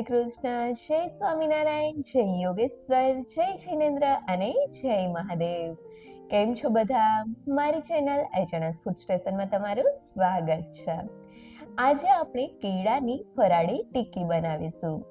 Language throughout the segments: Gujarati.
શ્રી કૃષ્ણ જય સ્વામિનારાયણ, જય યોગેશ્વર, જય જિનેન્દ્ર અને જય મહાદેવ. કેમ છો બધા? મારી ચેનલ એચએનએસ ફૂડ સ્ટેશનમાં તમારું સ્વાગત છે. આજે આપણે કેળાની ફરાળી ટીકી બનાવીશું.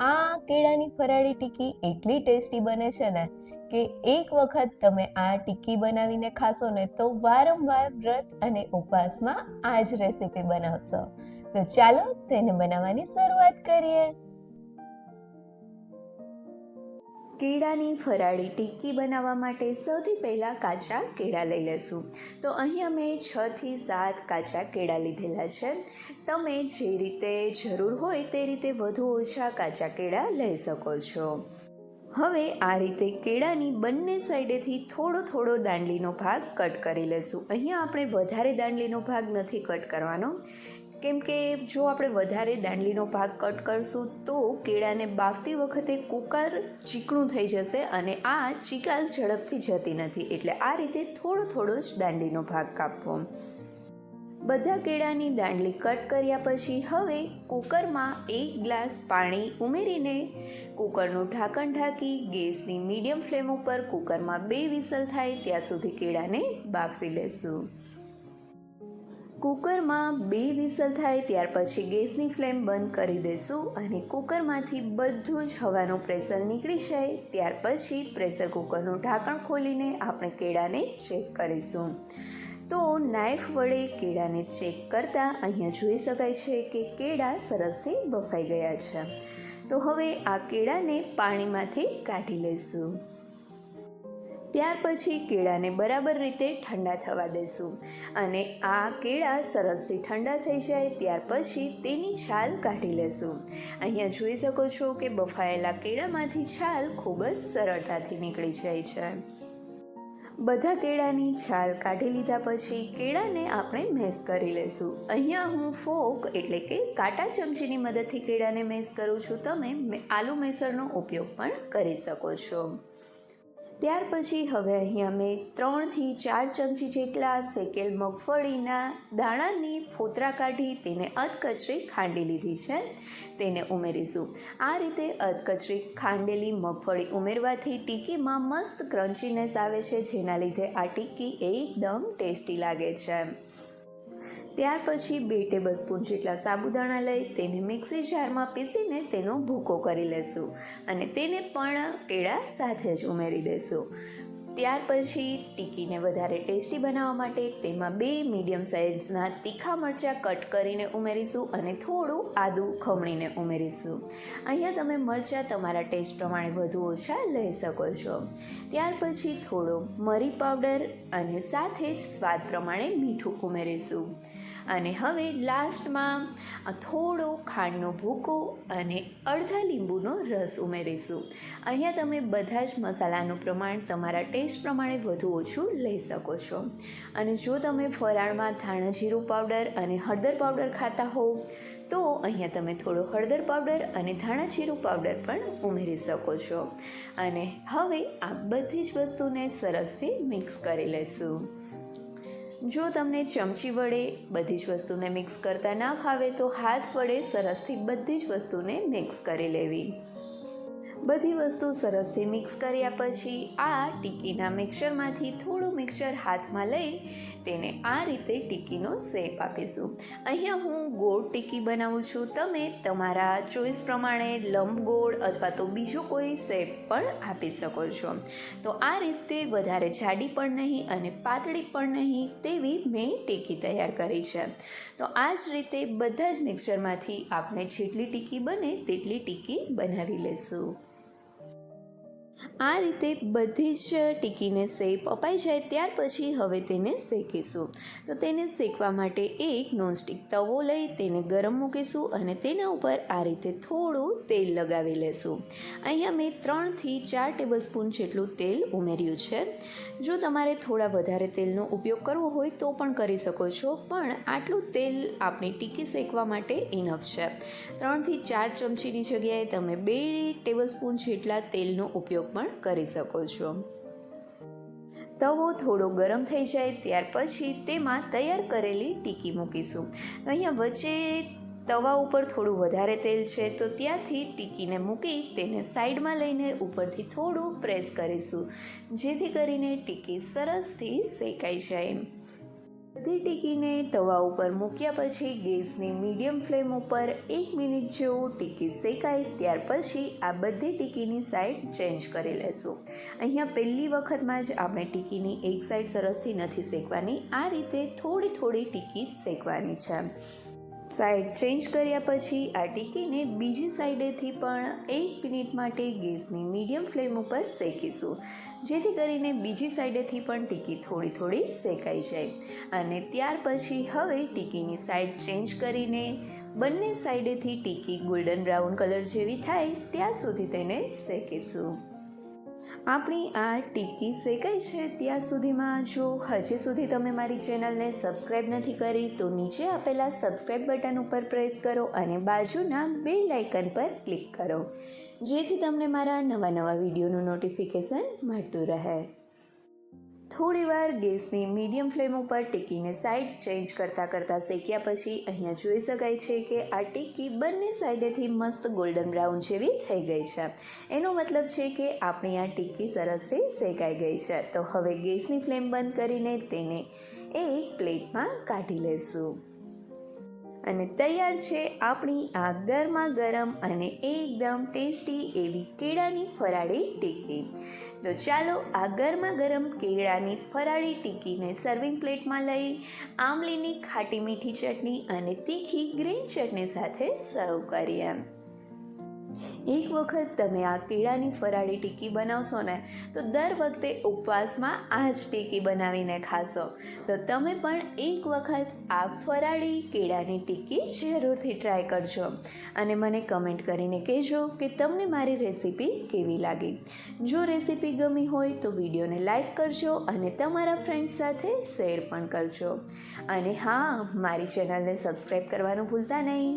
આ કેળાની ફરાળી ટીકી એટલી ટેસ્ટી બને છે ને કે એક વખત તમે આ ટીકી બનાવીને ખાશો ને તો વારંવાર વ્રત અને ઉપવાસમાં આ જ રેસીપી બનાવશો. તો ચાલો તેને બનાવવાની શરૂઆત કરીએ. કેળાની ફરાળી ટિક્કી બનાવવા માટે સૌથી પહેલાં કાચા કેળા લઈ લેશું. તો અહીં અમે છથી સાત કાચા કેળા લીધેલા છે. તમે જે રીતે જરૂર હોય તે રીતે વધુ ઓછા કાચા કેળા લઈ શકો છો. હવે આ રીતે કેળાની બંને સાઈડેથી થોડો થોડો દાંડલીનો ભાગ કટ કરી લેશું. અહીંયા આપણે વધારે દાંડલીનો ભાગ નથી કટ કરવાનો. કેમ કે જો આપણે વધારે દાંડલીનો ભાગ કટ કરશું તો કેળાને બાફતી વખતે કુકર ચીકણું થઈ જશે અને આ ચીકાશ ઝડપથી જતી નથી. એટલે આ રીતે થોડો થોડો જ દાંડલીનો ભાગ કાપવો. બધા કેળાની દાંડલી કટ કર્યા પછી હવે કુકરમાં એક ગ્લાસ પાણી ઉમેરીને કુકરનું ઢાંકણ ઢાંકી ગેસની મીડિયમ ફ્લેમ ઉપર કુકરમાં બે વિસલ થાય ત્યાં સુધી કેળાને બાફી લેશું. કુકરમાં બે વિસલ થાય ત્યાર પછી ગેસની ફ્લેમ બંધ કરી દઈશું અને કુકરમાંથી બધું જ હવાનું પ્રેશર નીકળી જાય. ત્યાર પછી પ્રેશર કુકરનું ઢાંકણ ખોલીને આપણે કેળાને ચેક કરીશું. તો નાઇફ વડે કેળાને ચેક કરતાં અહીંયા જોઈ શકાય છે કે કેળા સરસથી બફાઈ ગયા છે. તો હવે આ કેળાને પાણીમાંથી કાઢી લઈશું. ત્યાર પછી કેળાને બરાબર રીતે ઠંડા થવા દેશું. અને આ કેળા સરસથી ઠંડા થઈ જાય ત્યાર પછી તેની છાલ કાઢી લેશું. અહીંયા જોઈ શકો છો કે બફાયેલા કેળામાંથી છાલ ખૂબ જ સરળતાથી નીકળી જાય છે. બધા કેળાની છાલ કાઢી લીધા પછી કેળાને આપણે મેસ કરી લઈશું અહીંયા હું ફોક એટલે કે કાંટા ચમચીની મદદથી કેળાને મેસ કરું છું. તમે આલુ મેસરનો ઉપયોગ પણ કરી શકો છો. ત્યાર પછી હવે અહીંયા મેં ત્રણથી ચાર ચમચી જેટલા શેકેલ મગફળીના દાણાની ફોતરા કાઢી તેને અધકચરી ખાંડી લીધી છે. તેને ઉમેરીશું. આ રીતે અધકચરી ખાંડેલી મગફળી ઉમેરવાથી ટીકીમાં મસ્ત ક્રન્ચીનેસ આવે છે, જેના લીધે આ ટીકી એકદમ ટેસ્ટી લાગે છે. ત્યાર પછી બે ટેબલ સ્પૂન જેટલા સાબુદાણા લઈ તેને મિક્સી જારમાં પીસીને તેનો ભૂકો કરી લેશું અને તેને પણ કેળા સાથે જ ઉમેરી દેશું. ત્યાર પછી ટીકીને વધારે ટેસ્ટી બનાવવા માટે તેમાં બે મીડિયમ સાઇઝના તીખા મરચાં કટ કરીને ઉમેરીશું અને થોડું આદું ખમણીને ઉમેરીશું. અહીંયા તમે મરચાં તમારા ટેસ્ટ પ્રમાણે વધુ ઓછા લઈ શકો છો. ત્યાર પછી થોડો મરી પાવડર અને સાથે જ સ્વાદ પ્રમાણે મીઠું ઉમેરીશું. અને હવે લાસ્ટમાં થોડો ખાંડનો ભૂકો અને અડધા લીંબુનો રસ ઉમેરીશું. અહીંયા તમે બધા જ મસાલાનું પ્રમાણ તમારા ટેસ્ટ પ્રમાણે વધુ ઓછું લઈ શકો છો. અને જો તમે ફરાળમાં ધાણા જીરું પાવડર અને હળદર પાવડર ખાતા હોવ, તો અહીંયા તમે થોડો હળદર પાવડર અને ધાણા જીરું પાવડર પણ ઉમેરી શકો છો. અને હવે આ બધી જ વસ્તુને સરસથી મિક્સ કરી લેશું જો તમને ચમચી વડે બધી જ વસ્તુને મિક્સ કરતા ના ફાવે તો હાથ વડે સરસથી બધી જ વસ્તુને મિક્સ કરી લેવી. બધી વસ્તુ સરસથી મિક્સ કર્યા પછી આ ટીકીના મિક્સરમાંથી થોડું મિક્સર હાથમાં લઈ તેને આ રીતે ટીકીનો શેપ આપીશું. અહીંયા હું ગોળ ટીકી બનાવું છું. તમે તમારા ચોઈસ પ્રમાણે લંબ ગોળ અથવા તો બીજો કોઈ શેપ પણ આપી શકો છો. તો આ રીતે વધારે જાડી પણ નહીં અને પાતળી પણ નહીં તેવી મેં ટીકી તૈયાર કરી છે. તો આ જ રીતે બધા જ મિક્સરમાંથી આપણે જેટલી ટીકી બને તેટલી ટીકી બનાવી લેશું. આ રીતે બધી જ ટીકીને શેપ અપાઈ જાય ત્યાર પછી હવે તેને શેકીશું. તો તેને શેકવા માટે એક નોનસ્ટિક તવો લઈ તેને ગરમ મૂકીશું અને તેના ઉપર આ રીતે થોડું તેલ લગાવી લેશું. અહીંયા મેં ત્રણથી ચાર ટેબલ સ્પૂન જેટલું તેલ ઉમેર્યું છે. જો તમારે થોડા વધારે તેલનો ઉપયોગ કરવો હોય તો પણ કરી શકો છો, પણ આટલું તેલ આપણી ટીકી શેકવા માટે ઇનફ છે. ત્રણથી ચાર ચમચીની જગ્યાએ તમે બે ટેબલ સ્પૂન જેટલા તેલનો ઉપયોગ પણ કરી શકો છો. તવો થોડો ગરમ થઈ જાય ત્યાર પછી તેમાં તૈયાર કરેલી ટીકી મૂકીશું. અહીંયા વચ્ચે તવા ઉપર થોડું વધારે તેલ છે તો ત્યાંથી ટીકીને મૂકી તેને સાઈડમાં લઈને ઉપરથી થોડું પ્રેસ કરીશું, જેથી કરીને ટીકી સરસથી શેકાઈ જાય. બધી ટીકીને તવા ઉપર મૂક્યા પછી ગેસની મીડિયમ ફ્લેમ ઉપર એક મિનિટ જેવું ટીકી શેકાય ત્યાર પછી આ બધી ટીકીની સાઈડ ચેન્જ કરી લેશું. અહીંયા પહેલી વખતમાં જ આપણે ટીકીની એક સાઈડ સરસથી નથી શેકવાની, આ રીતે થોડી થોડી ટીકી જ શેકવાની છે. સાઈડ ચેન્જ કર્યા પછી આ ટીકીને બીજી સાઈડેથી પણ એક મિનિટ માટે ગેસની મીડિયમ ફ્લેમ ઉપર શેકીશું. જેથી કરીને બીજી સાઈડેથી પણ ટીકી થોડી થોડી શેકાઈ જાય. અને ત્યાર પછી હવે ટીકીની સાઈડ ચેન્જ કરીને બંને સાઈડેથી ટીકી ગોલ્ડન બ્રાઉન કલર જેવી થાય ત્યાં સુધી તેને શેકીશું. આપણી આ ટીકી શેકાઈ છે ત્યાં સુધીમાં. જો હજી સુધી તમે મારી ચેનલને સબસ્ક્રાઈબ નથી કરી, તો નીચે આપેલા સબસ્ક્રાઈબ બટન ઉપર પ્રેસ કરો અને બાજુના બે લાઇકન પર ક્લિક કરો. જેથી તમને મારા નવા નવા વિડીયોનું નોટિફિકેશન મળતું રહે. થોડીવાર ગેસની મીડિયમ ફ્લેમ ઉપર ટીકીને સાઈડ ચેન્જ કરતાં કરતાં શેક્યા પછી અહીંયા જોઈ શકાય છે કે આ ટીકી બંને સાઈડેથી મસ્ત ગોલ્ડન બ્રાઉન જેવી થઈ ગઈ છે. એનો મતલબ છે કે આપણી આ ટીકી સરસથી શેકાઈ ગઈ છે. તો હવે ગેસની ફ્લેમ બંધ કરીને તેને એક પ્લેટમાં કાઢી લેશું. અને તૈયાર છે આપણી આ ગરમા ગરમ અને એકદમ ટેસ્ટી એવી કેળાની ફરાળી ટીકી. તો ચાલો આ ગરમા ગરમ કેળાની ફરાળી ટીકીને સર્વિંગ પ્લેટમાં લઈ આમલીની ખાટી મીઠી ચટણી અને તીખી ગ્રીન ચટણી સાથે સર્વ કરીએ. એક વખત તમે આ કેળાની ફરાળી ટીકી બનાવશો ને, તો દર વખતે ઉપવાસમાં આ જ ટીકી બનાવીને ખાશો. તો તમે પણ એક વખત આ ફરાળી કેળાની ટીકી જરૂરથી ટ્રાય કરજો. અને મને કમેન્ટ કરીને કહેજો કે તમને મારી રેસીપી કેવી લાગી. જો રેસીપી ગમી હોય તો વિડીયોને લાઈક કરજો અને તમારા ફ્રેન્ડ્સ સાથે શેર પણ કરજો. અને હા, મારી ચેનલને સબસ્ક્રાઈબ કરવાનું ભૂલતા નહીં.